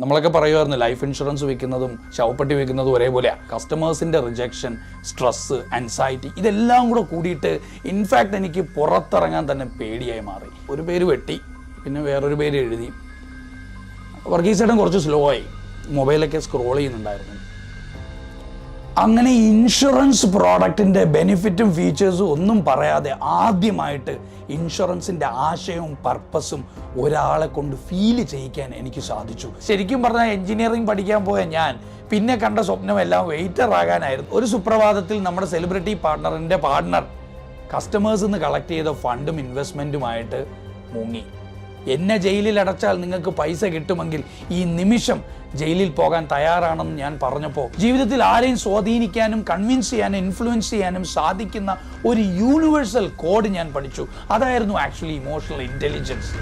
നമ്മളൊക്കെ പറയുമായിരുന്നു life insurance വെക്കുന്നതും ശവപ്പെട്ടി വെക്കുന്നതും ഒരേപോലെയാണ് കസ്റ്റമേഴ്സിന്റെ റിജക്ഷൻ സ്ട്രെസ്സ് ആൻസൈറ്റി ഇതെല്ലാം കൂടെ കൂടിയിട്ട് ഇൻഫാക്റ്റ് എനിക്ക് പുറത്തിറങ്ങാൻ തന്നെ പേടിയായി മാറി. ഒരു പേര് വെട്ടി പിന്നെ വേറൊരു പേര് എഴുതി. വർഗീസേട്ടൻ കുറച്ച് സ്ലോ ആയി. മൊബൈലൊക്കെ സ്ക്രോൾ ചെയ്യുന്നുണ്ടായിരുന്നു. അങ്ങനെ ഇൻഷുറൻസ് പ്രോഡക്റ്റിന്റെ ബെനിഫിറ്റും ഫീച്ചേഴ്സും ഒന്നും പറയാതെ ആദ്യമായിട്ട് ഇൻഷുറൻസിന്റെ ആശയവും പർപ്പസും ഒരാളെ കൊണ്ട് ഫീൽ ചെയ്യിക്കാൻ എനിക്ക് സാധിച്ചു. ശരിക്കും പറഞ്ഞാൽ എഞ്ചിനീയറിംഗ് പഠിക്കാൻ പോയ ഞാൻ പിന്നെ കണ്ട സ്വപ്നമെല്ലാം വെയിറ്റർ ആകാനായിരുന്നു. ഒരു സുപ്രഭാതത്തിൽ നമ്മുടെ സെലിബ്രിറ്റി പാർട്ണറിന്റെ പാർട്ണർ കസ്റ്റമേഴ്സ് നിന്ന് കളക്ട് ചെയ്ത ഫണ്ടും ഇൻവെസ്റ്റ്മെന്റുമായിട്ട് മുങ്ങി. എന്നെ ജയിലിൽ അടച്ചാൽ നിങ്ങൾക്ക് പൈസ കിട്ടുമെങ്കിൽ ഈ നിമിഷം ജയിലിൽ പോകാൻ തയ്യാറാണെന്ന് ഞാൻ പറഞ്ഞപ്പോൾ ജീവിതത്തിൽ ആരെയും സ്വാധീനിക്കാനും കൺവിൻസ് ചെയ്യാനും ഇൻഫ്ലുവൻസ് ചെയ്യാനും സാധിക്കുന്ന ഒരു യൂണിവേഴ്സൽ കോഡ് ഞാൻ പഠിച്ചു. അതായിരുന്നു actually emotional intelligence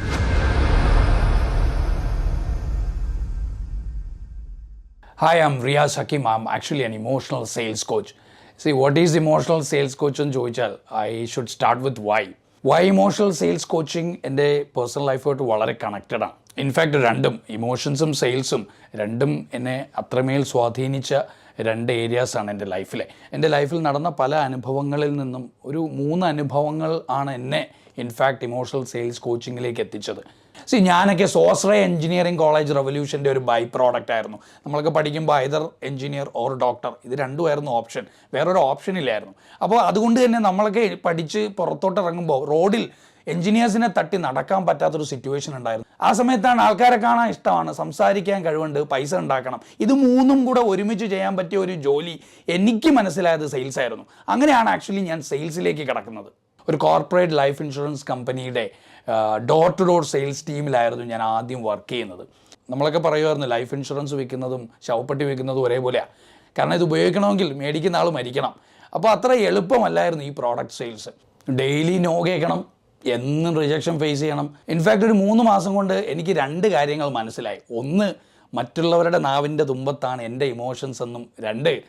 hi I'm Riya Hakim. I'm actually an emotional sales coach see what is emotional sales coach എന്ന് ചോദിച്ചാൽ I should start with why why emotional sales coaching എന്റെ personal ലൈഫായിട്ട് വളരെ കണക്റ്റഡാണ് in fact രണ്ടും ഇമോഷൻസും സെയിൽസും രണ്ടും എന്നെ അത്രമേൽ സ്വാധീനിച്ച രണ്ട് ഏരിയാസാണ് എന്റെ ലൈഫിലെ എന്റെ ലൈഫിൽ നടന്ന പല അനുഭവങ്ങളിൽ നിന്നും ഒരു മൂന്ന് അനുഭവങ്ങൾ ആണ് എന്നെ ഇൻഫാക്റ്റ് ഇമോഷണൽ സെയിൽസ് കോച്ചിങ്ങിലേക്ക് എത്തിച്ചത്. സി ഞാനൊക്കെ സ്വാശ്രയ എഞ്ചിനീയറിംഗ് കോളേജ് റെവല്യൂഷന്റെ ഒരു ബൈ പ്രോഡക്റ്റ് ആയിരുന്നു. നമ്മളൊക്കെ പഠിക്കുമ്പോൾ ഐദർ എഞ്ചിനീയർ ഓർ ഡോക്ടർ ഇത് രണ്ടുമായിരുന്നു ഓപ്ഷൻ വേറൊരു ഓപ്ഷൻ ഇല്ലായിരുന്നു. അപ്പോൾ അതുകൊണ്ട് തന്നെ നമ്മളൊക്കെ പഠിച്ച് പുറത്തോട്ട് ഇറങ്ങുമ്പോൾ റോഡിൽ എഞ്ചിനീയേഴ്സിനെ തട്ടി നടക്കാൻ പറ്റാത്തൊരു സിറ്റുവേഷൻ ഉണ്ടായിരുന്നു. ആ സമയത്താണ് ആൾക്കാരെ കാണാൻ ഇഷ്ടമാണ്. സംസാരിക്കാൻ കഴിവുണ്ട് പൈസ ഉണ്ടാക്കണം. ഇത് മൂന്നും കൂടെ ഒരുമിച്ച് ചെയ്യാൻ പറ്റിയ ഒരു ജോലി എനിക്ക് മനസ്സിലായത് സെയിൽസ് ആയിരുന്നു. അങ്ങനെയാണ് ആക്ച്വലി ഞാൻ സെയിൽസിലേക്ക് കിടക്കുന്നത്. ഒരു കോർപ്പറേറ്റ് ലൈഫ് ഇൻഷുറൻസ് കമ്പനിയുടെ ഡോർ ടു ഡോർ സെയിൽസ് ടീമിലായിരുന്നു ഞാൻ ആദ്യം വർക്ക് ചെയ്യുന്നത്. നമ്മളൊക്കെ പറയുമായിരുന്നു ലൈഫ് ഇൻഷുറൻസ് വിൽക്കുന്നതും ശവപ്പെട്ടി വിൽക്കുന്നതും ഒരേപോലെയാണ് കാരണം ഇത് ഉപയോഗിക്കണമെങ്കിൽ മേടിക്കുന്ന ആൾ മരിക്കണം. അപ്പോൾ അത്ര എളുപ്പമല്ലായിരുന്നു ഈ പ്രോഡക്റ്റ് സെയിൽസ് ഡെയിലി നോ കേൾക്കണം എന്നും റിജക്ഷൻ ഫേസ് ചെയ്യണം. ഇൻഫാക്റ്റ് ഒരു മൂന്ന് മാസം കൊണ്ട് എനിക്ക് രണ്ട് കാര്യങ്ങൾ മനസ്സിലായി. ഒന്ന് മറ്റുള്ളവരുടെ നാവിന്റെ തുമ്പത്താണ് എന്റെ ഇമോഷൻസ് എന്നും. രണ്ട്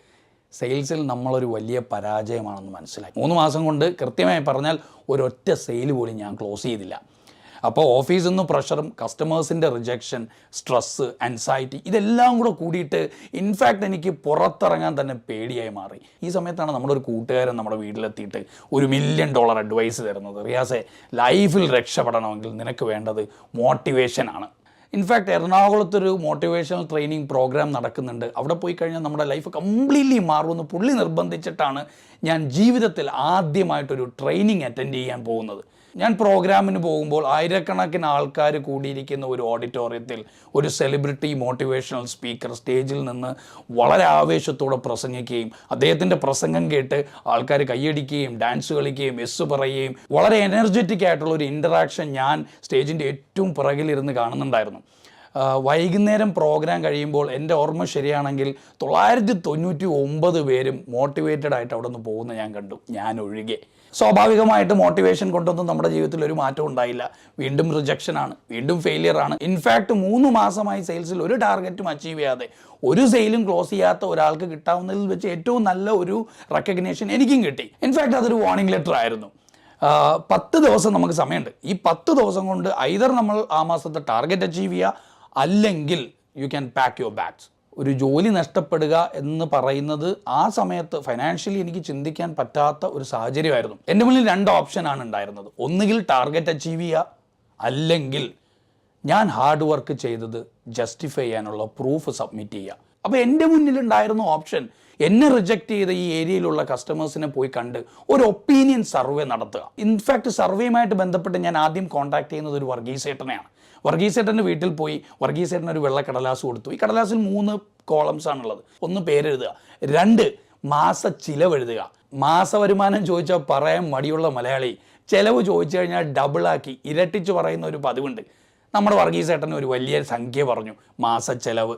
സെയിൽസിൽ നമ്മളൊരു വലിയ പരാജയമാണെന്ന് മനസ്സിലായി. മൂന്ന് മാസം കൊണ്ട് കൃത്യമായി പറഞ്ഞാൽ ഒരൊറ്റ സെയിൽ പോലും ഞാൻ ക്ലോസ് ചെയ്തില്ല. അപ്പോൾ ഓഫീസിൽ നിന്ന് പ്രഷറും കസ്റ്റമേഴ്സിന്റെ റിജക്ഷൻ സ്ട്രെസ്സ് ആൻസൈറ്റി ഇതെല്ലാം കൂടെ കൂടിയിട്ട് ഇൻഫാക്റ്റ് എനിക്ക് പുറത്തിറങ്ങാൻ തന്നെ പേടിയായി മാറി. ഈ സമയത്താണ് നമ്മുടെ ഒരു കൂട്ടുകാരൻ നമ്മുടെ വീട്ടിലെത്തിയിട്ട് ഒരു മില്യൺ ഡോളർ അഡ്വൈസ് തരുന്നത്. റിയാസെ ലൈഫിൽ രക്ഷപ്പെടണമെങ്കിൽ നിനക്ക് വേണ്ടത് മോട്ടിവേഷനാണ് ഇൻഫാക്റ്റ് എറണാകുളത്തൊരു മോട്ടിവേഷണൽ ട്രെയിനിങ് പ്രോഗ്രാം നടക്കുന്നുണ്ട്. അവിടെ പോയി കഴിഞ്ഞാൽ നമ്മുടെ ലൈഫ് കംപ്ലീറ്റ്ലി മാറുമെന്ന് പുള്ളി നിർബന്ധിച്ചിട്ടാണ് ഞാൻ ജീവിതത്തിൽ ആദ്യമായിട്ടൊരു ട്രെയിനിങ് അറ്റൻഡ് ചെയ്യാൻ പോകുന്നത്. ഞാൻ പ്രോഗ്രാമിന് പോകുമ്പോൾ ആയിരക്കണക്കിന് ആൾക്കാർ കൂടിയിരിക്കുന്ന ഒരു ഓഡിറ്റോറിയത്തിൽ ഒരു സെലിബ്രിറ്റി മോട്ടിവേഷണൽ സ്പീക്കർ സ്റ്റേജിൽ നിന്ന് വളരെ ആവേശത്തോടെ പ്രസംഗിക്കുകയും അദ്ദേഹത്തിന്റെ പ്രസംഗം കേട്ട് ആൾക്കാർ കൈയടിക്കുകയും ഡാൻസ് കളിക്കുകയും എസ് പറയുകയും വളരെ എനർജറ്റിക് ആയിട്ടുള്ള ഒരു ഇന്ററാക്ഷൻ ഞാൻ സ്റ്റേജിന്റെ ഏറ്റവും പിറകിലിരുന്ന് കാണുന്നുണ്ടായിരുന്നു. വൈകുന്നേരം പ്രോഗ്രാം കഴിയുമ്പോൾ എന്റെ ഓർമ്മ ശരിയാണെങ്കിൽ തൊള്ളായിരത്തി തൊണ്ണൂറ്റി ഒമ്പത് പേരും മോട്ടിവേറ്റഡ് ആയിട്ട് അവിടെ നിന്ന് പോകുന്ന ഞാൻ കണ്ടു. ഞാൻ ഒഴികെ. സ്വാഭാവികമായിട്ട് മോട്ടിവേഷൻ കൊണ്ടൊന്നും നമ്മുടെ ജീവിതത്തിൽ ഒരു മാറ്റം ഉണ്ടായില്ല. വീണ്ടും റിജക്ഷൻ ആണ് വീണ്ടും ഫെയിലിയർ ആണ്. ഇൻഫാക്ട് മൂന്ന് മാസമായി സെയിൽസിൽ ഒരു ടാർഗറ്റും അച്ചീവ് ചെയ്യാതെ ഒരു സെയിലും ക്ലോസ് ചെയ്യാത്ത ഒരാൾക്ക് കിട്ടാവുന്നതിൽ വെച്ച് ഏറ്റവും നല്ല ഒരു റെക്കഗ്നേഷൻ എനിക്കും കിട്ടി. ഇൻഫാക്ട് അതൊരു വാർണിംഗ് ലെറ്റർ ആയിരുന്നു. പത്ത് ദിവസം നമുക്ക് സമയമുണ്ട്. ഈ പത്ത് ദിവസം കൊണ്ട് ഐതർ നമ്മൾ ആ മാസത്തെ ടാർഗറ്റ് അച്ചീവ് ചെയ്യുക അല്ലെങ്കിൽ you can pack your bags ഒരു ജോലി നഷ്ടപ്പെടുക എന്ന് പറയുന്നത് ആ സമയത്ത് ഫൈനാൻഷ്യലി എനിക്ക് ചിന്തിക്കാൻ പറ്റാത്ത ഒരു സാഹചര്യമായിരുന്നു. എന്റെ മുന്നിൽ രണ്ട് ഓപ്ഷനാണ് ഉണ്ടായിരുന്നത്. ഒന്നുകിൽ ടാർഗറ്റ് അച്ചീവ് ചെയ്യുക അല്ലെങ്കിൽ ഞാൻ ഹാർഡ് വർക്ക് ചെയ്തത് ജസ്റ്റിഫൈ ചെയ്യാനുള്ള പ്രൂഫ് സബ്മിറ്റ് ചെയ്യുക. അപ്പോൾ എന്റെ മുന്നിലുണ്ടായിരുന്ന ഓപ്ഷൻ എന്നെ റിജക്റ്റ് ചെയ്ത ഈ ഏരിയയിലുള്ള കസ്റ്റമേഴ്സിനെ പോയി കണ്ട് ഒരു ഒപ്പീനിയൻ സർവേ നടത്തുക. ഇൻഫാക്ട് സർവേയുമായിട്ട് ബന്ധപ്പെട്ട് ഞാൻ ആദ്യം കോൺടാക്ട് ചെയ്യുന്നത് ഒരു വർഗീസേട്ടനെയാണ്. വർഗീസേട്ടന്റെ വീട്ടിൽ പോയി വർഗീസേട്ടൻ ഒരു വെള്ള കടലാസ് കൊടുത്തു. ഈ കടലാസിൽ മൂന്ന് കോളംസ് ആണുള്ളത്. ഒന്ന് പേരെഴുതുക. രണ്ട് മാസ ചിലവെഴുതുക. മാസ വരുമാനം ചോദിച്ചാൽ പറയാൻ മടിയുള്ള മലയാളി. ചിലവ് ചോദിച്ചു കഴിഞ്ഞാൽ ഡബിളാക്കി ഇരട്ടിച്ച് പറയുന്ന ഒരു പതിവുണ്ട്. നമ്മുടെ വർഗീസേട്ടൻ ഒരു വലിയ സംഖ്യ പറഞ്ഞു. മാസ ചെലവ്.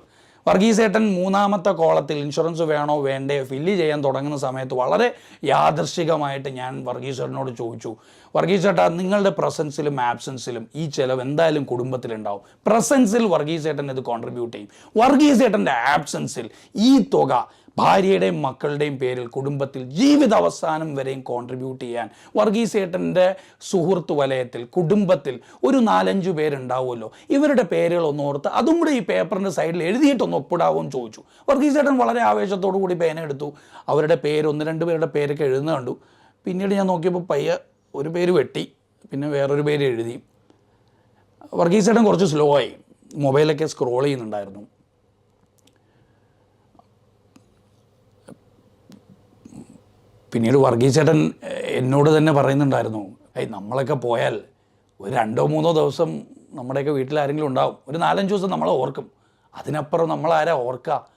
വർഗീസേട്ടൻ മൂന്നാമത്തെ കോളത്തിൽ ഇൻഷുറൻസ് വേണോ വേണ്ടേ ഫില്ല് ചെയ്യാൻ തുടങ്ങുന്ന സമയത്ത് വളരെ യാദർശികമായിട്ട് ഞാൻ വർഗീസേട്ടനോട് ചോദിച്ചു. വർഗീസേട്ടാ നിങ്ങളുടെ പ്രസൻസിലും ആബ്സൻസിലും ഈ ചിലവ് എന്തായാലും കുടുംബത്തിലുണ്ടാവും. പ്രസൻസിൽ വർഗീസേട്ടൻ ഇത് കോൺട്രിബ്യൂട്ട് ചെയ്യും. വർഗീസേട്ടന്റെ ആബ്സൻസിൽ ഈ തുക ഭാര്യയുടെയും മക്കളുടെയും പേരിൽ കുടുംബത്തിൽ ജീവിത അവസാനം വരെയും കോൺട്രിബ്യൂട്ട് ചെയ്യാൻ വർഗീസേട്ടന്റെ സുഹൃത്ത് വലയത്തിൽ കുടുംബത്തിൽ ഒരു നാലഞ്ച് പേരുണ്ടാവുമല്ലോ. ഇവരുടെ പേരുകൾ ഓർത്ത് അതും കൂടെ ഈ പേപ്പറിന്റെ സൈഡിൽ എഴുതിയിട്ടൊന്ന് ഒപ്പിടാവുമെന്ന് ചോദിച്ചു. വർഗീസേട്ടൻ വളരെ ആവേശത്തോടു കൂടി പേന എടുത്തു. അവരുടെ പേര് ഒന്ന് രണ്ട് പേരുടെ പേരൊക്കെ എഴുതുന്ന കണ്ടു. പിന്നീട് ഞാൻ നോക്കിയപ്പോൾ പയ്യ ഒരു പേര് വെട്ടി പിന്നെ വേറൊരു പേര് എഴുതി. വർഗീസേട്ടൻ കുറച്ച് സ്ലോ ആയി. മൊബൈലൊക്കെ സ്ക്രോൾ ചെയ്യുന്നുണ്ടായിരുന്നു. പിന്നീട് വർഗീസ് ചേട്ടൻ എന്നോട് തന്നെ പറയുന്നുണ്ടായിരുന്നു ഏയ് നമ്മളൊക്കെ പോയാൽ ഒരു രണ്ടോ മൂന്നോ ദിവസം നമ്മുടെയൊക്കെ വീട്ടിൽ ആരെങ്കിലും ഉണ്ടാവും. ഒരു നാലഞ്ച് ദിവസം നമ്മളെ ഓർക്കും. അതിനപ്പുറം നമ്മളാരാ ഓർക്കുക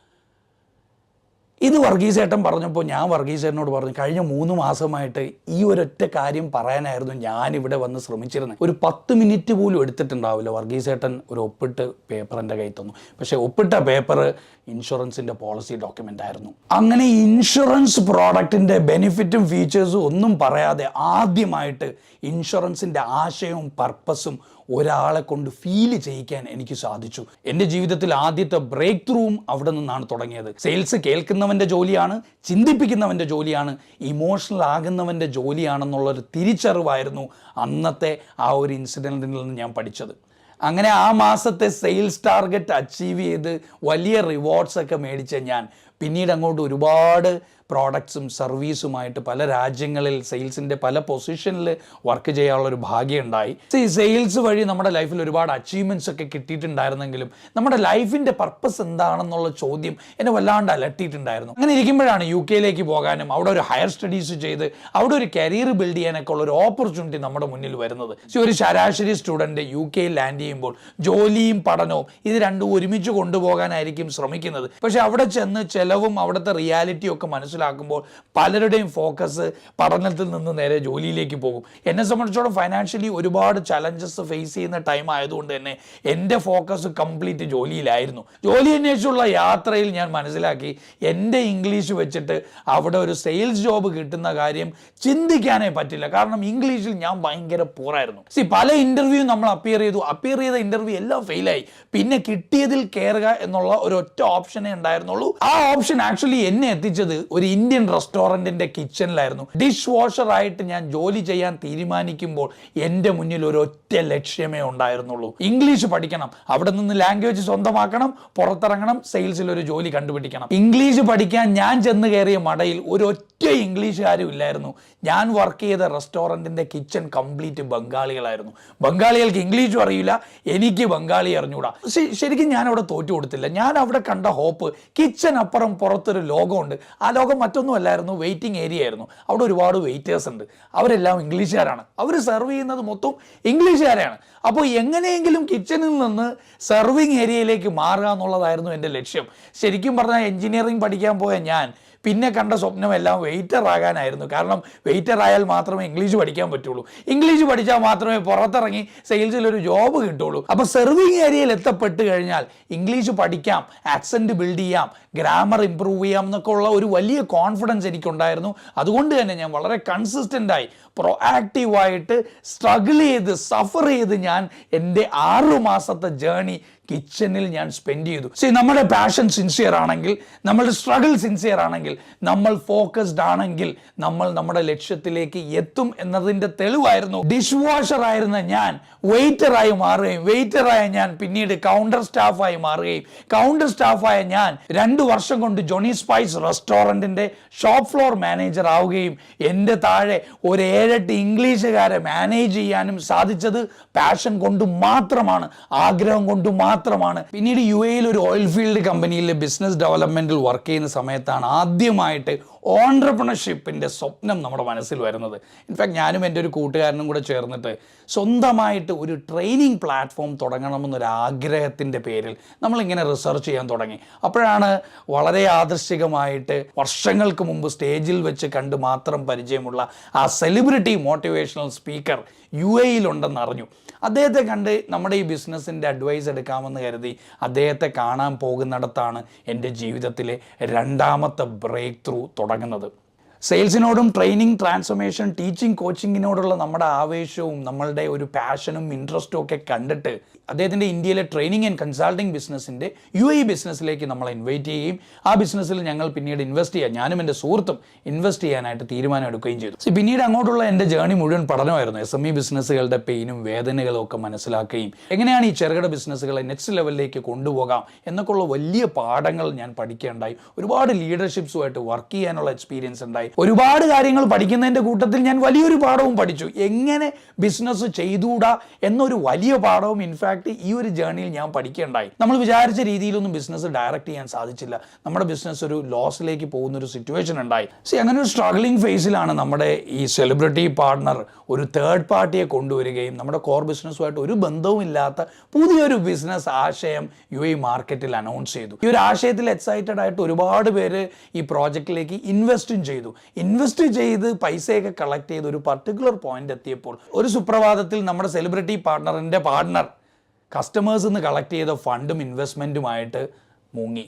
ഇത് വർഗീസ് ഏട്ടൻ പറഞ്ഞപ്പോൾ ഞാൻ വർഗീസ് ഏട്ടനോട് പറഞ്ഞു കഴിഞ്ഞ മൂന്ന് മാസമായിട്ട് ഈ ഒരൊറ്റ കാര്യം പറയാനായിരുന്നു ഞാൻ ഇവിടെ വന്ന് ശ്രമിച്ചിരുന്നത്. ഒരു പത്ത് മിനിറ്റ് പോലും എടുത്തിട്ടുണ്ടാവില്ല. വർഗീസ് ഏട്ടൻ ഒരു ഒപ്പിട്ട് പേപ്പർ എന്റെ കയ്യിൽ തന്നു. പക്ഷേ ഒപ്പിട്ട പേപ്പർ ഇൻഷുറൻസിന്റെ പോളിസി ഡോക്യുമെന്റ് ആയിരുന്നു. അങ്ങനെ ഇൻഷുറൻസ് പ്രോഡക്റ്റിന്റെ ബെനിഫിറ്റും ഫീച്ചേഴ്സും ഒന്നും പറയാതെ ആദ്യമായിട്ട് ഇൻഷുറൻസിന്റെ ആശയവും പർപ്പസും ഒരാളെ കൊണ്ട് ഫീൽ ചെയ്യിക്കാൻ എനിക്ക് സാധിച്ചു. എന്റെ ജീവിതത്തിൽ ആദ്യത്തെ ബ്രേക്ക് ത്രൂവും അവിടെ നിന്നാണ് തുടങ്ങിയത്. സെയിൽസ് കേൾക്കുന്നവന്റെ ജോലിയാണ് ചിന്തിപ്പിക്കുന്നവന്റെ ജോലിയാണ് ഇമോഷണൽ ആകുന്നവന്റെ ജോലിയാണെന്നുള്ളൊരു തിരിച്ചറിവായിരുന്നു അന്നത്തെ ആ ഒരു ഇൻസിഡന്റിൽ നിന്ന് ഞാൻ പഠിച്ചത്. അങ്ങനെ ആ മാസത്തെ സെയിൽസ് ടാർഗറ്റ് അച്ചീവ് ചെയ്ത് വലിയ റിവാർഡ്സ് ഒക്കെ മേടിച്ച ഞാൻ. പിന്നീട് അങ്ങോട്ട് ഒരുപാട് പ്രോഡക്ട്സും സർവീസുമായിട്ട് പല രാജ്യങ്ങളിൽ സെയിൽസിന്റെ പല പൊസിഷനിൽ വർക്ക് ചെയ്യാനുള്ളൊരു ഭാഗ്യം ഉണ്ടായി. ഈ സെയിൽസ് വഴി നമ്മുടെ ലൈഫിൽ ഒരുപാട് അച്ചീവ്മെന്റ്സ് ഒക്കെ കിട്ടിയിട്ടുണ്ടായിരുന്നെങ്കിലും നമ്മുടെ ലൈഫിന്റെ പർപ്പസ് എന്താണെന്നുള്ള ചോദ്യം എന്നെ വല്ലാണ്ട് അലട്ടിയിട്ടുണ്ടായിരുന്നു. അങ്ങനെ ഇരിക്കുമ്പോഴാണ് യു കെയിലേക്ക് പോകാനും അവിടെ ഒരു ഹയർ സ്റ്റഡീസ് ചെയ്ത് അവിടെ ഒരു കരിയർ ബിൽഡ് ചെയ്യാനൊക്കെ ഉള്ള ഒരു ഓപ്പർച്യൂണിറ്റി നമ്മുടെ മുന്നിൽ വരുന്നത്. ഒരു ശരാശരി സ്റ്റുഡന്റ് യു കെയിൽ ലാൻഡ് ചെയ്യുമ്പോൾ ജോലിയും പഠനവും ഇത് രണ്ടും ഒരുമിച്ച് കൊണ്ടുപോകാനായിരിക്കും ശ്രമിക്കുന്നത്. പക്ഷേ അവിടെ ചെന്ന് ചെലവും അവിടുത്തെ റിയാലിറ്റിയും ഒക്കെ മനസ്സിലാക്കുമ്പോൾ പലരുടെയും ഫോക്കസ് പഠനത്തിൽ നിന്ന് നേരെ ജോലിയിലേക്ക് പോകും. എന്നെ സംബന്ധിച്ചോളം ഫൈനാൻഷ്യലി ഒരുപാട് ചലഞ്ചസ് ഫേസ് ചെയ്യുന്ന ടൈം ആയതുകൊണ്ട് തന്നെ എന്റെ ഫോക്കസ് കംപ്ലീറ്റ് ജോലിയിലായിരുന്നു. ജോലി അന്വേഷിച്ചുള്ള യാത്രയിൽ ഞാൻ മനസ്സിലാക്കി എന്റെ ഇംഗ്ലീഷ് വെച്ചിട്ട് അവിടെ ഒരു സെയിൽസ് ജോബ് കിട്ടുന്ന കാര്യം ചിന്തിക്കാനേ പറ്റില്ല. കാരണം ഇംഗ്ലീഷിൽ ഞാൻ ഭയങ്കര പൂറായിരുന്നു സി പല ഇന്റർവ്യൂ നമ്മൾ അപ്പിയർ ചെയ്തു. അപ്പിയർ ചെയ്ത ഇന്റർവ്യൂ എല്ലാം ഫെയിലായി പിന്നെ കിട്ടിയതിൽ കയറുക എന്നുള്ള ഒരു ഒറ്റ ഓപ്ഷനേ ഉണ്ടായിരുന്നുള്ളൂ. ആ ഓപ്ഷൻ ആക്ച്വലി എന്നെ എത്തിച്ചത് ഒരു ഇന്ത്യൻ റെസ്റ്റോറന്റിന്റെ കിച്ചണിലായിരുന്നു. ഡിഷ് വാഷറായിട്ട് ഞാൻ ജോലി ചെയ്യാൻ തീരുമാനിക്കുമ്പോൾ എന്റെ മുന്നിൽ ഒരു ഒറ്റ ലക്ഷ്യമേ ഉണ്ടായിരുന്നുള്ളൂ. ഇംഗ്ലീഷ് പഠിക്കണം. അവിടെ നിന്ന് ലാംഗ്വേജ് സ്വന്തമാക്കണം. പുറത്തിറങ്ങണം. സെയിൽസിൽ ഒരു ജോലി കണ്ടുപിടിക്കണം. ഇംഗ്ലീഷ് പഠിക്കാൻ ഞാൻ ചെന്ന് കയറിയ മടയിൽ ഒരു ഒറ്റ ഇംഗ്ലീഷുകാരും ഇല്ലായിരുന്നു. ഞാൻ വർക്ക് ചെയ്ത റെസ്റ്റോറന്റിന്റെ കിച്ചൺ കംപ്ലീറ്റ് ബംഗാളികളായിരുന്നു. ബംഗാളികൾക്ക് ഇംഗ്ലീഷും അറിയില്ല. എനിക്ക് ബംഗാളി അറിഞ്ഞൂടാ. ശരിക്കും ഞാൻ അവിടെ തോറ്റു കൊടുത്തില്ല. ഞാൻ അവിടെ കണ്ട ഹോപ്പ് കിച്ചൺ അപ്പുറം പുറത്തൊരു ലോകമുണ്ട്. ആ ലോകം മറ്റൊന്നും അല്ലായിരുന്നു വെയിറ്റിംഗ് ഏരിയ ആയിരുന്നു. അവിടെ ഒരുപാട് വെയിറ്റേഴ്സ് ഉണ്ട്. അവരെല്ലാം ഇംഗ്ലീഷുകാരാണ്. അവർ സെർവ് ചെയ്യുന്നത് മൊത്തം ഇംഗ്ലീഷുകാരെയാണ്. അപ്പോൾ എങ്ങനെയെങ്കിലും കിച്ചണിൽ നിന്ന് സെർവിങ് ഏരിയയിലേക്ക് മാറുക എന്നുള്ളതായിരുന്നു എന്റെ ലക്ഷ്യം. ശരിക്കും പറഞ്ഞാൽ എഞ്ചിനീയറിംഗ് പഠിക്കാൻ പോയ ഞാൻ പിന്നെ കണ്ട സ്വപ്നമെല്ലാം വെയിറ്റർ ആകാനായിരുന്നു കാരണം വെയിറ്റർ ആയാൽ മാത്രമേ ഇംഗ്ലീഷ് പഠിക്കാൻ പറ്റുള്ളൂ. ഇംഗ്ലീഷ് പഠിച്ചാൽ മാത്രമേ പുറത്തിറങ്ങി സെയിൽസിൽ ഒരു ജോബ് കിട്ടുള്ളൂ. അപ്പോൾ സെർവിങ് ഏരിയയിൽ എത്തപ്പെട്ട് കഴിഞ്ഞാൽ ഇംഗ്ലീഷ് പഠിക്കാം ആക്സെന്റ് ബിൽഡ് ചെയ്യാം ഗ്രാമർ ഇമ്പ്രൂവ് ചെയ്യാം എന്നൊക്കെ ഉള്ള ഒരു വലിയ കോൺഫിഡൻസ് എനിക്കുണ്ടായിരുന്നു. അതുകൊണ്ട് തന്നെ ഞാൻ വളരെ കൺസിസ്റ്റന്റായി പ്രോ ആക്റ്റീവായിട്ട് സ്ട്രഗിൾ ചെയ്ത് സഫർ ചെയ്ത് ഞാൻ എന്റെ ആറു മാസത്തെ ജേണി കിച്ചണിൽ ഞാൻ സ്പെൻഡ് ചെയ്തു. സി നമ്മുടെ പാഷൻ സിൻസിയർ ആണെങ്കിൽ നമ്മുടെ സ്ട്രഗിൾ സിൻസിയർ ആണെങ്കിൽ നമ്മൾ ഫോക്കസ്ഡ് ആണെങ്കിൽ നമ്മൾ നമ്മുടെ ലക്ഷ്യത്തിലേക്ക് എത്തും എന്നതിന്റെ തെളിവായിരുന്നു. ഡിഷ് വാഷർ ആയിരുന്ന ഞാൻ വെയിറ്ററായി മാറുകയും വെയിറ്ററായ ഞാൻ പിന്നീട് കൗണ്ടർ സ്റ്റാഫായി മാറുകയും കൗണ്ടർ സ്റ്റാഫായ ഞാൻ രണ്ട് വർഷം കൊണ്ട് ജോണി സ്പൈസ് റെസ്റ്റോറന്റിന്റെ ഷോപ്പ് ഫ്ലോർ മാനേജർ ആവുകയും എന്റെ താഴെ ഒരു ഏഴെട്ട് ഇംഗ്ലീഷുകാരെ മാനേജ് ചെയ്യാനും സാധിച്ചത് പാഷൻ കൊണ്ട് മാത്രമാണ് ആഗ്രഹം കൊണ്ട് മാത്രമാണ്. പിന്നീട് യു എയിൽ ഒരു ഓയിൽ ഫീൽഡ് കമ്പനിയിൽ ബിസിനസ് ഡെവലപ്മെന്റിൽ വർക്ക് ചെയ്യുന്ന സമയത്താണ് ആദ്യമായിട്ട് ഓൺട്രപ്രണർഷിപ്പിന്റെ സ്വപ്നം നമ്മുടെ മനസ്സിൽ വരുന്നത്. ഇൻഫാക്ട് ഞാനും എന്റെ ഒരു കൂട്ടുകാരനും കൂടെ ചേർന്നിട്ട് സ്വന്തമായിട്ട് ഒരു ട്രെയിനിങ് പ്ലാറ്റ്ഫോം തുടങ്ങണമെന്നൊരു ആഗ്രഹത്തിന്റെ പേരിൽ നമ്മളിങ്ങനെ റിസർച്ച് ചെയ്യാൻ തുടങ്ങി. അപ്പോഴാണ് വളരെ ആദർശികമായിട്ട് വർഷങ്ങൾക്ക് മുമ്പ് സ്റ്റേജിൽ വെച്ച് കണ്ട് മാത്രം പരിചയമുള്ള ആ സെലിബ്രിറ്റി മോട്ടിവേഷണൽ സ്പീക്കർ യു എയിലുണ്ടെന്ന് അറിഞ്ഞു അദ്ദേഹത്തെ കണ്ട് നമ്മുടെ ഈ ബിസിനസ്സിന്റെ അഡ്വൈസ് എടുക്കാമെന്ന് കരുതി അദ്ദേഹത്തെ കാണാൻ പോകുന്നിടത്താണ് എന്റെ ജീവിതത്തിലെ രണ്ടാമത്തെ ബ്രേക്ക് ത്രൂ തുടങ്ങുന്നത്. മടങ്ങുന്നത് സെയിൽസിനോടും ട്രെയിനിങ് ട്രാൻസ്ഫോർമേഷൻ ടീച്ചിങ് കോച്ചിങ്ങിനോടുള്ള നമ്മുടെ ആവേശവും നമ്മളുടെ ഒരു പാഷനും ഇൻട്രസ്റ്റും ഒക്കെ കണ്ടിട്ട് അദ്ദേഹത്തിന്റെ ഇന്ത്യയിലെ ട്രെയിനിങ് ആൻഡ് കൺസൾട്ടിങ് ബിസിനസ്സിന്റെ യു എ ബിസിനസ്സിലേക്ക് നമ്മളെ ഇൻവൈറ്റ് ചെയ്യുകയും ആ ബിസിനസ്സിൽ ഞങ്ങൾ പിന്നീട് ഇൻവെസ്റ്റ് ചെയ്യാൻ ഞാനും എന്റെ സുഹൃത്തും ഇൻവെസ്റ്റ് ചെയ്യാനായിട്ട് തീരുമാനം എടുക്കുകയും ചെയ്തു. പിന്നീട് അങ്ങോട്ടുള്ള എന്റെ ജേണി മുഴുവൻ പഠനമായിരുന്നു. എസ് എം ഇ ബിസിനസ്സുകളുടെ പെയിനും വേദനകളും ഒക്കെ മനസ്സിലാക്കുകയും എങ്ങനെയാണ് ഈ ചെറുകിട ബിസിനസ്സുകളെ നെക്സ്റ്റ് ലെവലിലേക്ക് കൊണ്ടുപോകാം എന്നൊക്കെയുള്ള വലിയ പാഠങ്ങൾ ഞാൻ പഠിക്കേണ്ടായി. ഒരുപാട് ലീഡർഷിപ്സുമായിട്ട് വർക്ക് ചെയ്യാനുള്ള എക്സ്പീരിയൻസ് ഉണ്ടായി. ഒരുപാട് കാര്യങ്ങൾ പഠിക്കുന്നതിന്റെ കൂട്ടത്തിൽ ഞാൻ വലിയൊരു പാഠവും പഠിച്ചു. എങ്ങനെ ബിസിനസ് ചെയ്തുകൂടാ എന്നൊരു വലിയ പാഠവും ഇൻഫാക്ട് ഈ ഒരു ജേർണിയിൽ ഞാൻ പഠിക്കേണ്ടായി. നമ്മൾ വിചാരിച്ച രീതിയിലൊന്നും ബിസിനസ് ഡയറക്റ്റ് ചെയ്യാൻ സാധിച്ചില്ല. നമ്മുടെ ബിസിനസ് ഒരു ലോസിലേക്ക് പോകുന്ന ഒരു സിറ്റുവേഷൻ ഉണ്ടായി. സി അങ്ങനെ ഒരു സ്ട്രഗ്ലിംഗ് ഫേസിലാണ് നമ്മുടെ ഈ സെലിബ്രിറ്റി പാർട്ണർ ഒരു തേർഡ് പാർട്ടിയെ കൊണ്ടുവരികയും നമ്മുടെ കോർ ബിസിനസ്സുമായിട്ട് ഒരു ബന്ധവും ഇല്ലാത്ത പുതിയൊരു ബിസിനസ് ആശയം യു എ മാർക്കറ്റിൽ അനൗൺസ് ചെയ്തു. ഈ ഒരു ആശയത്തിൽ എക്സൈറ്റഡ് ആയിട്ട് ഒരുപാട് പേര് ഈ പ്രോജക്റ്റിലേക്ക് ഇൻവെസ്റ്റും ചെയ്തു. ഇൻവെസ്റ്റ് ചെയ്ത് പൈസയൊക്കെ കളക്ട് ചെയ്ത് ഒരു പർട്ടിക്കുലർ പോയിന്റ് എത്തിയപ്പോൾ ഒരു സുപ്രഭാതത്തിൽ നമ്മുടെ സെലിബ്രിറ്റി പാർട്ണറിന്റെ പാർട്ണർ കസ്റ്റമേഴ്സ് നിന്ന് കളക്ട് ചെയ്ത ഫണ്ടും ഇൻവെസ്റ്റ്മെന്റുമായിട്ട് മുങ്ങി.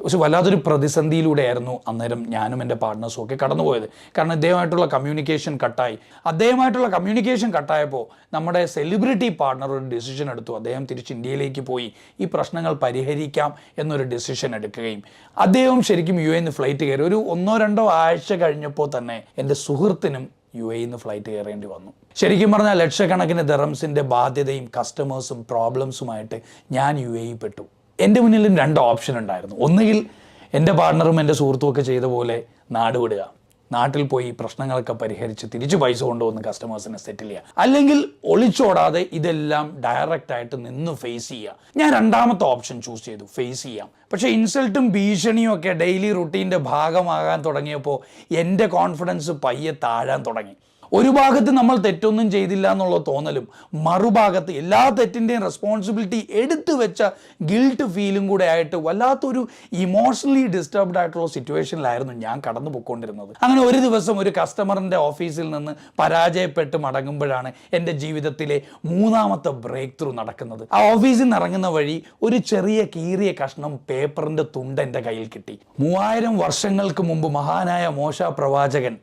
പക്ഷെ വല്ലാത്തൊരു പ്രതിസന്ധിയിലൂടെയായിരുന്നു അന്നേരം ഞാനും എന്റെ പാർട്ട്നേഴ്സും ഒക്കെ കടന്നുപോയത്. കാരണം ഇദ്ദേഹമായിട്ടുള്ള കമ്മ്യൂണിക്കേഷൻ കട്ടായി അദ്ദേഹമായിട്ടുള്ള കമ്മ്യൂണിക്കേഷൻ കട്ടായപ്പോൾ നമ്മുടെ സെലിബ്രിറ്റി പാർട്ണർ ഒരു ഡിസിഷൻ എടുത്തു. അദ്ദേഹം തിരിച്ച് ഇന്ത്യയിലേക്ക് പോയി. ഈ പ്രശ്നങ്ങൾ പരിഹരിക്കാം എന്നൊരു ഡിസിഷൻ എടുക്കുകയും അദ്ദേഹം ശരിക്കും യു എന്ന് ഫ്ലൈറ്റ് കയറി. ഒരു ഒന്നോ രണ്ടോ ആഴ്ച കഴിഞ്ഞപ്പോൾ തന്നെ എന്റെ സുഹൃത്തിനും യു എയിൽ നിന്ന് ഫ്ലൈറ്റ് കയറേണ്ടി വന്നു. ശരിക്കും പറഞ്ഞാൽ ലക്ഷക്കണക്കിന് ദറംസിന്റെ ബാധ്യതയും കസ്റ്റമേഴ്സും പ്രോബ്ലംസുമായിട്ട് ഞാൻ യു എയിൽ പെട്ടു. എന്റെ മുന്നിലും രണ്ട് ഓപ്ഷൻ ഉണ്ടായിരുന്നു. ഒന്നുകിൽ എന്റെ പാർട്ണറും എന്റെ സുഹൃത്തും ഒക്കെ ചെയ്ത പോലെ നാട് വിടുക. നാട്ടിൽ പോയി പ്രശ്നങ്ങളൊക്കെ പരിഹരിച്ച് തിരിച്ചു പൈസ കൊണ്ടുവന്ന് കസ്റ്റമേഴ്സിനെ സെറ്റിൽ ചെയ്യുക. അല്ലെങ്കിൽ ഒളിച്ചോടാതെ ഇതെല്ലാം ഡയറക്റ്റ് ആയിട്ട് നിന്ന് ഫേസ് ചെയ്യുക. ഞാൻ രണ്ടാമത്തെ ഓപ്ഷൻ ചൂസ് ചെയ്തു. ഫേസ് ചെയ്യാം. പക്ഷേ ഇൻസൾട്ടും ഭീഷണിയും ഒക്കെ ഡെയിലി റുട്ടീന്റെ ഭാഗമാകാൻ തുടങ്ങിയപ്പോൾ എന്റെ കോൺഫിഡൻസ് പയ്യെ താഴാൻ തുടങ്ങി. ഒരു ഭാഗത്ത് നമ്മൾ തെറ്റൊന്നും ചെയ്തില്ല എന്നുള്ള തോന്നലും മറുഭാഗത്ത് എല്ലാ തെറ്റിന്റെയും റെസ്പോൺസിബിലിറ്റി എടുത്തു വെച്ച ഗിൽട്ട് ഫീലും കൂടെ ആയിട്ട് വല്ലാത്തൊരു ഇമോഷണലി ഡിസ്റ്റർബ്ഡ് ആയിട്ടുള്ള സിറ്റുവേഷനിലായിരുന്നു ഞാൻ കടന്നു പോയിക്കൊണ്ടിരുന്നത് അങ്ങനെ ഒരു ദിവസം ഒരു കസ്റ്റമറിന്റെ ഓഫീസിൽ നിന്ന് പരാജയപ്പെട്ട് മടങ്ങുമ്പോഴാണ് എന്റെ ജീവിതത്തിലെ മൂന്നാമത്തെ ബ്രേക്ക് ത്രൂ നടക്കുന്നത്. ആ ഓഫീസിൽ നിന്ന് ഇറങ്ങുന്ന വഴി ഒരു ചെറിയ കീറിയ കഷ്ണം പേപ്പറിന്റെ തുണ്ട് എന്റെ കയ്യിൽ കിട്ടി. മൂവായിരം വർഷങ്ങൾക്ക് മുമ്പ് മഹാനായ മോശ പ്രവാചകൻ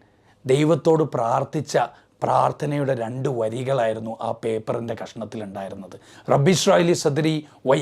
ദൈവത്തോട് പ്രാർത്ഥിച്ച പ്രാർത്ഥനയുടെ രണ്ട് വരികളായിരുന്നു ആ പേപ്പറിന്റെ കഷ്ണത്തിലുണ്ടായിരുന്നത്. റബിഷ്രായിലി സദരി വ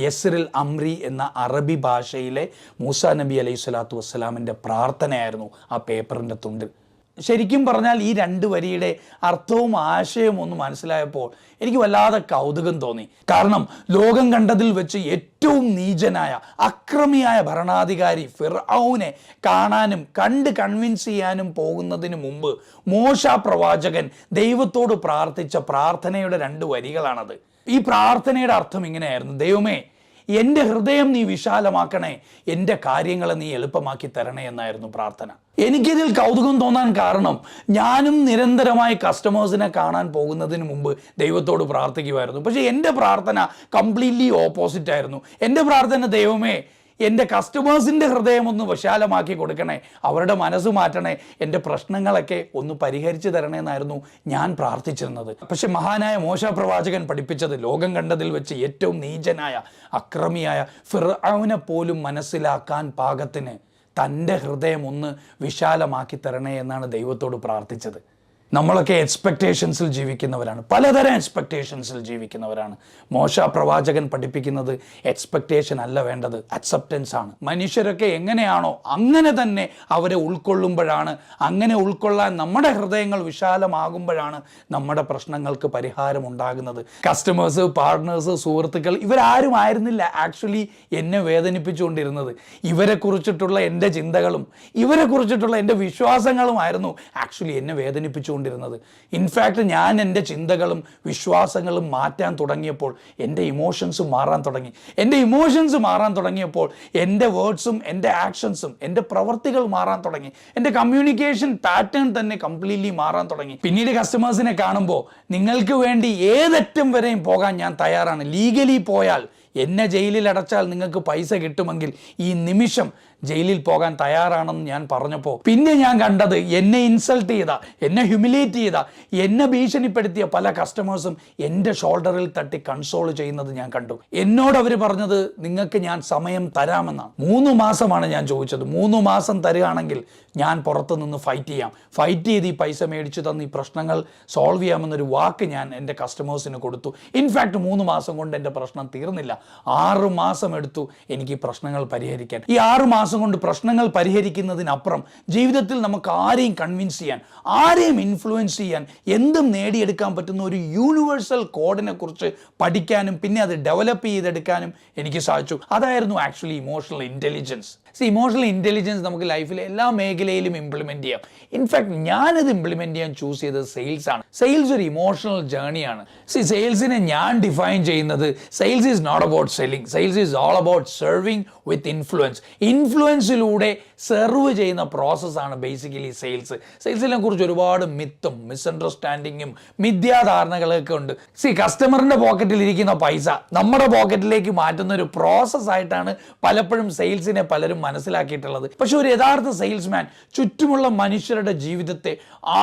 അമ്രി എന്ന അറബി ഭാഷയിലെ മൂസ നബി അലൈഹി സ്വലാത്തു വസ്സലാമിന്റെ പ്രാർത്ഥനയായിരുന്നു ആ പേപ്പറിന്റെ തുണ്ട് ശരിക്കും പറഞ്ഞാൽ ഈ രണ്ട് വരിയുടെ അർത്ഥവും ആശയവും ഒന്ന് മനസ്സിലായപ്പോൾ എനിക്ക് വല്ലാതെ കൗതുകം തോന്നി. കാരണം ലോകം കണ്ടതിൽ വെച്ച് ഏറ്റവും നീചനായ അക്രമിയായ ഭരണാധികാരി ഫിർഔനെ കാണാനും കണ്ട് കൺവിൻസ് ചെയ്യാനും പോകുന്നതിന് മുമ്പ് മോശ പ്രവാചകൻ ദൈവത്തോട് പ്രാർത്ഥിച്ച പ്രാർത്ഥനയുടെ രണ്ട് വരികളാണത്. ഈ പ്രാർത്ഥനയുടെ അർത്ഥം ഇങ്ങനെയായിരുന്നു. ദൈവമേ എന്റെ ഹൃദയം നീ വിശാലമാക്കണേ എന്റെ കാര്യങ്ങളെ നീ എളുപ്പമാക്കി തരണേ എന്നായിരുന്നു പ്രാർത്ഥന. എനിക്കിതിൽ കൗതുകം തോന്നാൻ കാരണം ഞാനും നിരന്തരമായി കസ്റ്റമേഴ്സിനെ കാണാൻ പോകുന്നതിന് മുമ്പ് ദൈവത്തോട് പ്രാർത്ഥിക്കുമായിരുന്നു പക്ഷേ എന്റെ പ്രാർത്ഥന കംപ്ലീറ്റ്ലി ഓപ്പോസിറ്റ് ആയിരുന്നു. എന്റെ പ്രാർത്ഥന ദൈവമേ എന്റെ കസ്റ്റമേഴ്സിന്റെ ഹൃദയം ഒന്ന് വിശാലമാക്കി കൊടുക്കണേ. അവരുടെ മനസ്സ് മാറ്റണേ. എന്റെ പ്രശ്നങ്ങളൊക്കെ ഒന്ന് പരിഹരിച്ചു തരണേന്നായിരുന്നു ഞാൻ പ്രാർത്ഥിച്ചിരുന്നത്. പക്ഷെ മഹാനായ മോശ പ്രവാചകൻ പഠിപ്പിച്ചത് ലോകം കണ്ടതിൽ വെച്ച് ഏറ്റവും നീചനായ അക്രമിയായ ഫിർഅവനെ പോലും മനസ്സിലാക്കാൻ പാകത്തിന് തന്റെ ഹൃദയം ഒന്ന് വിശാലമാക്കി തരണേ എന്നാണ് ദൈവത്തോട് പ്രാർത്ഥിച്ചത്. നമ്മളൊക്കെ എക്സ്പെക്റ്റേഷൻസിൽ ജീവിക്കുന്നവരാണ്. പലതരം എക്സ്പെക്റ്റേഷൻസിൽ ജീവിക്കുന്നവരാണ്. മോശ പ്രവാചകൻ പഠിപ്പിക്കുന്നത് എക്സ്പെക്റ്റേഷൻ അല്ല വേണ്ടത് അക്സെപ്റ്റൻസ് ആണ്. മനുഷ്യരൊക്കെ എങ്ങനെയാണോ അങ്ങനെ തന്നെ അവരെ ഉൾക്കൊള്ളുമ്പോഴാണ് അങ്ങനെ ഉൾക്കൊള്ളാൻ നമ്മുടെ ഹൃദയങ്ങൾ വിശാലമാകുമ്പോഴാണ് നമ്മുടെ പ്രശ്നങ്ങൾക്ക് പരിഹാരം ഉണ്ടാകുന്നത്. കസ്റ്റമേഴ്സ് പാർട്ട്നേഴ്സ് സുഹൃത്തുക്കൾ ഇവരാരും ആയിരുന്നില്ല ആക്ച്വലി എന്നെ വേദനിപ്പിച്ചുകൊണ്ടിരുന്നത്. ഇവരെ കുറിച്ചിട്ടുള്ള എന്റെ ചിന്തകളും ഇവരെ കുറിച്ചിട്ടുള്ള എന്റെ വിശ്വാസങ്ങളുമായിരുന്നു ആക്ച്വലി എന്നെ വേദനിപ്പിച്ചുകൊണ്ടിരുന്നത് ഇൻഫാക്റ്റ് ഞാൻ എന്റെ ചിന്തകളും വിശ്വാസങ്ങളും മാറ്റാൻ തുടങ്ങിയപ്പോൾ എന്റെ ഇമോഷൻസ് മാറാൻ തുടങ്ങി. എന്റെ ഇമോഷൻസ് മാറാൻ തുടങ്ങിയപ്പോൾ എന്റെ വേർഡ്സും എന്റെ ആക്ഷൻസും എന്റെ പ്രവർത്തികൾ മാറാൻ തുടങ്ങി. എന്റെ കമ്മ്യൂണിക്കേഷൻ പാറ്റേൺ തന്നെ കംപ്ലീറ്റ്ലി മാറാൻ തുടങ്ങി. പിന്നീട് കസ്റ്റമേഴ്സിനെ കാണുമ്പോൾ നിങ്ങൾക്ക് വേണ്ടി ഏതറ്റം വരെയും പോകാൻ ഞാൻ തയ്യാറാണ്. ലീഗലി പോയാൽ എന്നെ ജയിലിൽ അടച്ചാൽ നിങ്ങൾക്ക് പൈസ കിട്ടുമെങ്കിൽ ഈ നിമിഷം ജയിലിൽ പോകാൻ തയ്യാറാണെന്ന് ഞാൻ പറഞ്ഞപ്പോൾ പിന്നെ ഞാൻ കണ്ടത് എന്നെ ഇൻസൾട്ട് ചെയ്ത എന്നെ ഹ്യൂമിലേറ്റ് ചെയ്ത എന്നെ ഭീഷണിപ്പെടുത്തിയ പല കസ്റ്റമേഴ്സും എന്റെ ഷോൾഡറിൽ തട്ടി കൺസോൾ ചെയ്യുന്നത് ഞാൻ കണ്ടു. എന്നോട് അവർ പറഞ്ഞത് നിങ്ങൾക്ക് ഞാൻ സമയം തരാമെന്നാണ് മൂന്ന് മാസമാണ് ഞാൻ ചോദിച്ചത്. മൂന്ന് മാസം തരികയാണെങ്കിൽ ഞാൻ പുറത്തു നിന്ന് ഫൈറ്റ് ചെയ്യാം. ഫൈറ്റ് ചെയ്ത് ഈ പൈസ മേടിച്ചു തന്ന് ഈ പ്രശ്നങ്ങൾ സോൾവ് ചെയ്യാമെന്നൊരു വാക്ക് ഞാൻ എന്റെ കസ്റ്റമേഴ്സിന് കൊടുത്തു. ഇൻഫാക്ട് മൂന്ന് മാസം കൊണ്ട് എന്റെ പ്രശ്നം തീർന്നില്ല. ആറ് മാസം എടുത്തു എനിക്ക് ഈ പ്രശ്നങ്ങൾ പരിഹരിക്കാൻ. ഈ ആറ് മാസം കൊണ്ട് പ്രശ്നങ്ങൾ പരിഹരിക്കുന്നതിനപ്പുറം ജീവിതത്തിൽ നമുക്ക് ആരെയും കൺവിൻസ് ചെയ്യാൻ ആരെയും ഇൻഫ്ലുവൻസ് ചെയ്യാൻ എന്തും നേടിയെടുക്കാൻ പറ്റുന്ന ഒരു യൂണിവേഴ്സൽ കോഡിനെ കുറിച്ച് പഠിക്കാനും പിന്നെ അത് ഡെവലപ്പ് ചെയ്തെടുക്കാനും എനിക്ക് സാധിച്ചു. അതായിരുന്നു actually emotional intelligence see emotional intelligence നമുക്ക് ലൈഫിലെ എല്ലാ മേഖലയിലും ഇംപ്ലിമെന്റ് ചെയ്യാം. ഇൻഫാക്ട് ഞാനത് ഇംപ്ലിമെന്റ് ചെയ്യാൻ ചൂസ് ചെയ്തത് സെയിൽസ് ആണ്. സെയിൽസ് ഒരു ഇമോഷണൽ ജേണിയാണ് സി സെയിൽസിനെ ഞാൻ ഡിഫൈൻ ചെയ്യുന്നത് sales is not about selling sales is all about serving with influence ഇൻഫ്ലുവൻസിലൂടെ serve ചെയ്യുന്ന പ്രോസസ്സാണ് ബേസിക്കലി സെയിൽസ് സെയിൽസിനെ കുറിച്ച് ഒരുപാട് മിത്തും മിസ്അണ്ടർസ്റ്റാൻഡിങ്ങും മിഥ്യാധാരണകളൊക്കെ ഉണ്ട്. സി കസ്റ്റമറിന്റെ പോക്കറ്റിൽ ഇരിക്കുന്ന പൈസ നമ്മുടെ പോക്കറ്റിലേക്ക് മാറ്റുന്ന ഒരു പ്രോസസ്സായിട്ടാണ് പലപ്പോഴും സെയിൽസിനെ പലരും മനസ്സിലാക്കിയിട്ടുള്ളത്. പക്ഷെ ഒരു യഥാർത്ഥ സെയിൽസ്മാൻ ചുറ്റുമുള്ള മനുഷ്യരുടെ ജീവിതത്തെ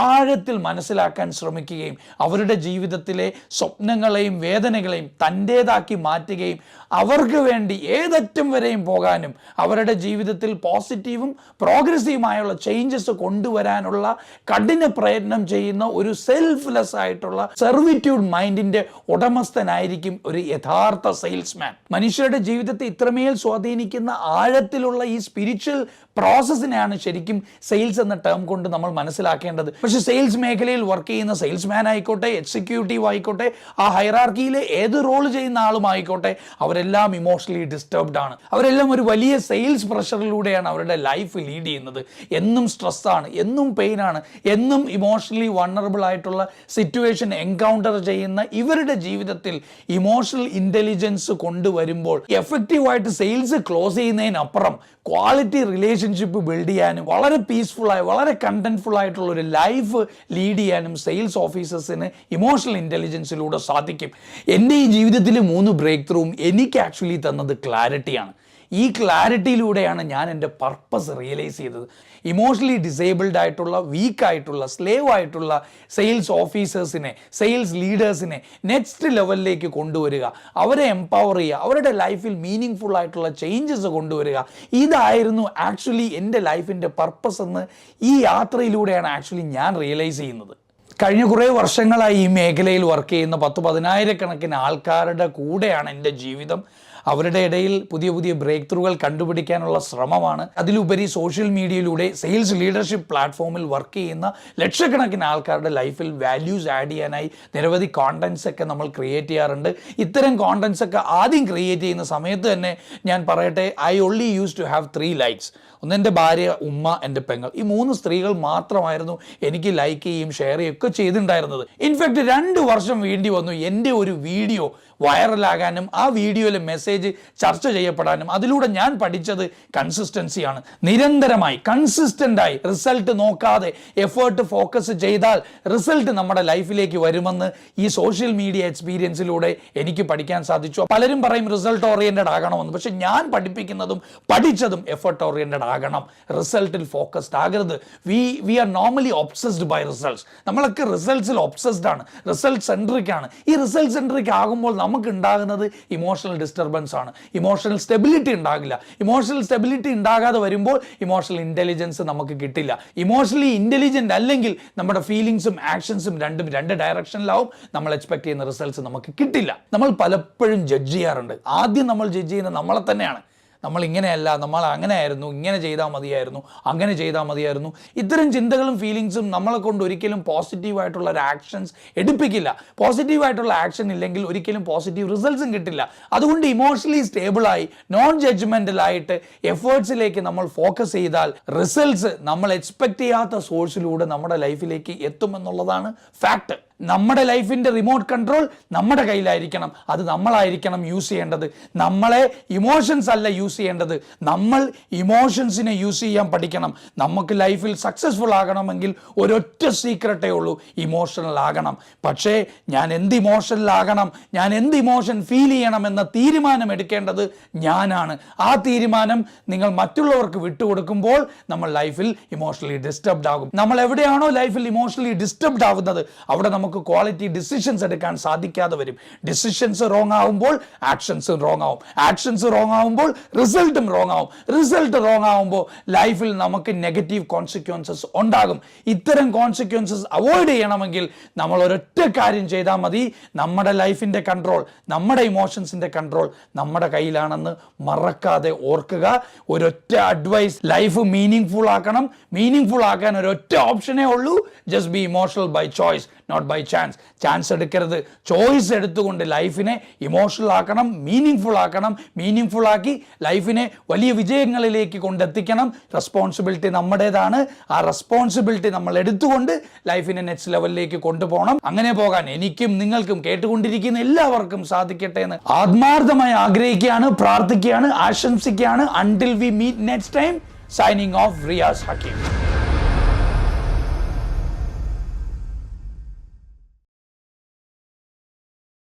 ആഴത്തിൽ മനസ്സിലാക്കാൻ ശ്രമിക്കുകയും അവരുടെ ജീവിതത്തിലെ സ്വപ്നങ്ങളെയും വേദനകളെയും തന്റേതാക്കി മാറ്റുകയും അവർക്ക് വേണ്ടി ഏതറ്റം വരെയും പോകാനും അവരുടെ ജീവിതത്തിൽ പോസിറ്റീവും പ്രോഗ്രസീവുമായുള്ള ചേഞ്ചസ് കൊണ്ടുവരാനുള്ള കഠിന പ്രയത്നം ചെയ്യുന്ന ഒരു സെൽഫ്ലെസ് ആയിട്ടുള്ള സെർവിറ്റ്യൂഡ് മൈൻഡിന്റെ ഉടമസ്ഥനായിരിക്കും ഒരു യഥാർത്ഥ സെയിൽസ്മാൻ. മനുഷ്യരുടെ ജീവിതത്തെ ഇത്രമേൽ സ്വാധീനിക്കുന്ന ആഴത്തിലുള്ള ഈ സ്പിരിച്വൽ പ്രോസസ്സിനെയാണ് ശരിക്കും സെയിൽസ് എന്ന ടേം കൊണ്ട് നമ്മൾ മനസ്സിലാക്കേണ്ടത്. പക്ഷേ സെയിൽസ് മേഖലയിൽ വർക്ക് ചെയ്യുന്ന സെയിൽസ്മാൻ ആയിക്കോട്ടെ എക്സിക്യൂട്ടീവ് ആയിക്കോട്ടെ ആ ഹൈറാർക്കിയിലെ ഏത് റോൾ ചെയ്യുന്ന ആളും ആയിക്കോട്ടെ അവരെല്ലാം ഇമോഷണലി ഡിസ്റ്റർബ്ഡ് ആണ്. അവരെല്ലാം ഒരു വലിയ സെയിൽസ് പ്രഷറിലൂടെയാണ് അവരുടെ ലൈഫ് ലീഡ് ചെയ്യുന്നത്. എന്നും സ്ട്രെസ് ആണ് എന്നും പെയിനാണ് എന്നും ഇമോഷണലി വണ്ണറബിൾ ആയിട്ടുള്ള സിറ്റുവേഷൻ എൻകൗണ്ടർ ചെയ്യുന്ന ഇവരുടെ ജീവിതത്തിൽ ഇമോഷണൽ ഇന്റലിജൻസ് കൊണ്ടുവരുമ്പോൾ എഫക്റ്റീവായിട്ട് സെയിൽസ് ക്ലോസ് ചെയ്യുന്നതിനപ്പുറം ക്വാളിറ്റി റിലേഷൻഷിപ്പ് ബിൽഡ് ചെയ്യാനും വളരെ പീസ്ഫുള്ളായി വളരെ കണ്ടന്റ്ഫുൾ ആയിട്ടുള്ള ഒരു ലൈഫ് ലീഡ് ചെയ്യാനും സെയിൽസ് ഓഫീസേഴ്സിന് ഇമോഷണൽ ഇന്റലിജൻസിലൂടെ സാധിക്കും. എന്റെ ഈ ജീവിതത്തിൽ മൂന്ന് ബ്രേക്ക് ത്രൂവും എനിക്ക് ആക്ച്വലി തന്നത് ക്ലാരിറ്റിയാണ് ഈ ക്ലാരിറ്റിയിലൂടെയാണ് ഞാൻ എന്റെ പർപ്പസ് റിയലൈസ് ചെയ്തത്. ഇമോഷണലി ഡിസേബിൾഡ് ആയിട്ടുള്ള വീക്ക് ആയിട്ടുള്ള സ്ലേവ് ആയിട്ടുള്ള സെയിൽസ് ഓഫീസേഴ്സിനെ സെയിൽസ് ലീഡേഴ്സിനെ നെക്സ്റ്റ് ലെവലിലേക്ക് കൊണ്ടുവരിക. അവരെ എംപവർ ചെയ്യുക. അവരുടെ ലൈഫിൽ മീനിങ് ഫുൾ ആയിട്ടുള്ള ചേഞ്ചസ് കൊണ്ടുവരിക. ഇതായിരുന്നു ആക്ച്വലി എന്റെ ലൈഫിന്റെ പർപ്പസ് എന്ന് ഈ യാത്രയിലൂടെയാണ് ആക്ച്വലി ഞാൻ റിയലൈസ് ചെയ്യുന്നത്. കഴിഞ്ഞ കുറേ വർഷങ്ങളായി ഈ മേഖലയിൽ വർക്ക് ചെയ്യുന്ന പത്ത് പതിനായിരക്കണക്കിന് ആൾക്കാരുടെ കൂടെയാണ് എന്റെ ജീവിതം. അവരുടെ ഇടയിൽ പുതിയ പുതിയ ബ്രേക്ക് ത്രൂകൾ കണ്ടുപിടിക്കാനുള്ള ശ്രമമാണ്. അതിലുപരി സോഷ്യൽ മീഡിയയിലൂടെ സെയിൽസ് ലീഡർഷിപ്പ് പ്ലാറ്റ്ഫോമിൽ വർക്ക് ചെയ്യുന്ന ലക്ഷക്കണക്കിന് ആൾക്കാരുടെ ലൈഫിൽ വാല്യൂസ് ആഡ് ചെയ്യാനായി നിരവധി കോണ്ടൻസ് ഒക്കെ നമ്മൾ ക്രിയേറ്റ് ചെയ്യാറുണ്ട്. ഇത്തരം കോണ്ടൻസ് ഒക്കെ ആദ്യം ക്രിയേറ്റ് ചെയ്യുന്ന സമയത്ത് തന്നെ ഞാൻ പറയട്ടെ I only use to have three likes ഒന്ന് എന്റെ ഭാര്യ ഉമ്മ എന്റെ പെങ്ങൾ. ഈ മൂന്ന് സ്ത്രീകൾ മാത്രമായിരുന്നു എനിക്ക് ലൈക്ക് ചെയ്യുകയും ഷെയർ ചെയ്യുകയും ഒക്കെ ചെയ്തിട്ടുണ്ടായിരുന്നത് ഇൻഫാക്ട് രണ്ട് വർഷം വേണ്ടി വന്നു എന്റെ ഒരു വീഡിയോ വൈറലാകാനും ആ വീഡിയോയിലെ മെസ്സേജ് ചർച്ച ചെയ്യപ്പെടാനും അതിലൂടെ ഞാൻ പഠിച്ചത് കൺസിസ്റ്റൻസിയാണ് നിരന്തരമായി കൺസിസ്റ്റന്റായി റിസൾട്ട് നോക്കാതെ എഫേർട്ട് ഫോക്കസ് ചെയ്താൽ റിസൾട്ട് നമ്മുടെ ലൈഫിലേക്ക് വരുമെന്ന് ഈ സോഷ്യൽ മീഡിയ എക്സ്പീരിയൻസിലൂടെ എനിക്ക് പഠിക്കാൻ സാധിച്ചു. പലരും പറയും റിസൾട്ട് ഓറിയന്റഡ് ആകണമെന്ന്. പക്ഷെ ഞാൻ പഠിപ്പിക്കുന്നതും പഠിച്ചതും എഫേർട്ട് ഓറിയന്റഡ് ആകണം. റിസൾട്ടിൽ ഫോക്കസ്ഡ് ആകരുത്. We we are normally obsessed by results നമ്മളൊക്കെ റിസൾട്ട്സിൽ ഒബ്സസ്ഡ് ആണ്. റിസൾട്ട് സെൻട്രിക് ആണ്. ഈ റിസൾട്ട് സെൻട്രിക് ആകുമ്പോൾ നമുക്ക് ഉണ്ടാകുന്നത് ഇമോഷണൽ ഡിസ്റ്റർബൻസ് ആണ്. ഇമോഷണൽ സ്റ്റെബിലിറ്റി ഉണ്ടാകില്ല. ഇമോഷണൽ സ്റ്റെബിലിറ്റി ഉണ്ടാകാതെ വരുമ്പോൾ ഇമോഷണൽ ഇന്റലിജൻസ് നമുക്ക് കിട്ടില്ല. ഇമോഷണലി ഇന്റലിജന്റ് അല്ലെങ്കിൽ നമ്മുടെ ഫീലിങ്സും ആക്ഷൻസും രണ്ടും രണ്ട് ഡയറക്ഷനിലാവും നമ്മൾ എക്സ്പെക്ട് ചെയ്യുന്ന റിസൾട്ട്സ് നമുക്ക് കിട്ടില്ല. നമ്മൾ പലപ്പോഴും ജഡ്ജ് ചെയ്യാറുണ്ട്. ആദ്യം നമ്മൾ ജഡ്ജ് ചെയ്യുന്നത് നമ്മളെ തന്നെയാണ്. നമ്മൾ ഇങ്ങനെയല്ല നമ്മൾ അങ്ങനെ ആയിരുന്നു ഇങ്ങനെ ചെയ്താൽ മതിയായിരുന്നു അങ്ങനെ ചെയ്താൽ മതിയായിരുന്നു. ഇത്തരം ചിന്തകളും ഫീലിങ്സും നമ്മളെ കൊണ്ട് ഒരിക്കലും പോസിറ്റീവായിട്ടുള്ള ഒരു ആക്ഷൻസ് എടുപ്പിക്കില്ല. പോസിറ്റീവായിട്ടുള്ള ആക്ഷൻ ഇല്ലെങ്കിൽ ഒരിക്കലും പോസിറ്റീവ് റിസൾട്ട്സും കിട്ടില്ല. അതുകൊണ്ട് ഇമോഷണലി സ്റ്റേബിളായി നോൺ ജഡ്ജ്മെന്റലായിട്ട് എഫേർട്സിലേക്ക് നമ്മൾ ഫോക്കസ് ചെയ്താൽ റിസൾട്ട്സ് നമ്മൾ എക്സ്പെക്ട് ചെയ്യാത്ത സോഴ്സിലൂടെ നമ്മുടെ ലൈഫിലേക്ക് എത്തുമെന്നുള്ളതാണ് ഫാക്ട് നമ്മുടെ ലൈഫിന്റെ റിമോട്ട് കൺട്രോൾ നമ്മുടെ കയ്യിലായിരിക്കണം. അത് നമ്മളായിരിക്കണം യൂസ് ചെയ്യേണ്ടത്. നമ്മളെ ഇമോഷൻസ് അല്ല യൂസ് ചെയ്യേണ്ടത്. നമ്മൾ ഇമോഷൻസിനെ യൂസ് ചെയ്യാൻ പഠിക്കണം. നമുക്ക് ലൈഫിൽ സക്സസ്ഫുൾ ആകണമെങ്കിൽ ഒരൊറ്റ സീക്രട്ടേ ഉള്ളൂ. ഇമോഷണൽ ആകണം. പക്ഷേ ഞാൻ എന്ത് ഇമോഷണൽ ആകണം? ഞാൻ എന്ത് ഇമോഷൻ ഫീൽ ചെയ്യണം എന്ന തീരുമാനം എടുക്കേണ്ടത് ഞാനാണ്. ആ തീരുമാനം നിങ്ങൾ മറ്റുള്ളവർക്ക് വിട്ടുകൊടുക്കുമ്പോൾ നമ്മൾ ലൈഫിൽ ഇമോഷണലി ഡിസ്റ്റർബ്ഡ് ആകും. നമ്മൾ എവിടെയാണോ ലൈഫിൽ ഇമോഷണലി ഡിസ്റ്റർബ്ഡ് ആവുന്നത് അവിടെ നമുക്ക് ക്വാളിറ്റി ഡിസിഷൻസ് എടുക്കാൻ സാധിക്കാതെ വരും. ഡിസിഷൻസ് റോങ് ആവുമ്പോൾ ആക്ഷൻസ് റോങ് ആവും. ആക്ഷൻസ് റോങ് ആവുമ്പോൾ റിസൾട്ടും റോങ് ആവും. റിസൾട്ട് റോങ് ആവുമ്പോൾ ലൈഫിൽ നമുക്ക് നെഗറ്റീവ് കോൺസിക്വൻസസ് ഉണ്ടാകും. ഇത്തരം കോൺസിക്വൻസസ് അവോയ്ഡ് ചെയ്യണമെങ്കിൽ നമ്മൾ ഒരൊറ്റ കാര്യം ചെയ്താൽ മതി. നമ്മുടെ ലൈഫിന്റെ കൺട്രോൾ നമ്മുടെ ഇമോഷൻസിന്റെ കൺട്രോൾ നമ്മുടെ കയ്യിലാണെന്ന് മറക്കാതെ ഓർക്കുക. ഒരൊറ്റ അഡ്വൈസ് ലൈഫ് മീനിങ് ഫുൾ ആക്കണം. മീനിങ് ഫുൾ ആക്കാൻ ഒരൊറ്റ ഓപ്ഷനേ ഉള്ളൂ. Just be emotional by choice not by chance chance എടുക്കരുത്. ചോയ്സ് എടുത്തുകൊണ്ട് ലൈഫിനെ ഇമോഷണൽ ആക്കണം മീനിങ് ഫുൾ ആക്കണം. മീനിങ് ഫുൾ ആക്കി ലൈഫിനെ വലിയ വിജയങ്ങളിലേക്ക് കൊണ്ടെത്തിക്കണം. റെസ്പോൺസിബിലിറ്റി നമ്മുടേതാണ്. ആ റെസ്പോൺസിബിലിറ്റി നമ്മൾ എടുത്തുകൊണ്ട് ലൈഫിനെ നെക്സ്റ്റ് ലെവലിലേക്ക് കൊണ്ടുപോകണം. അങ്ങനെ പോകാൻ എനിക്കും നിങ്ങൾക്കും കേട്ടുകൊണ്ടിരിക്കുന്ന എല്ലാവർക്കും സാധിക്കട്ടെ എന്ന് ആത്മാർത്ഥമായി ആഗ്രഹിക്കുകയാണ് പ്രാർത്ഥിക്കുകയാണ് ആശംസിക്കുകയാണ്. Until we meet next time signing off Riyas Hakeem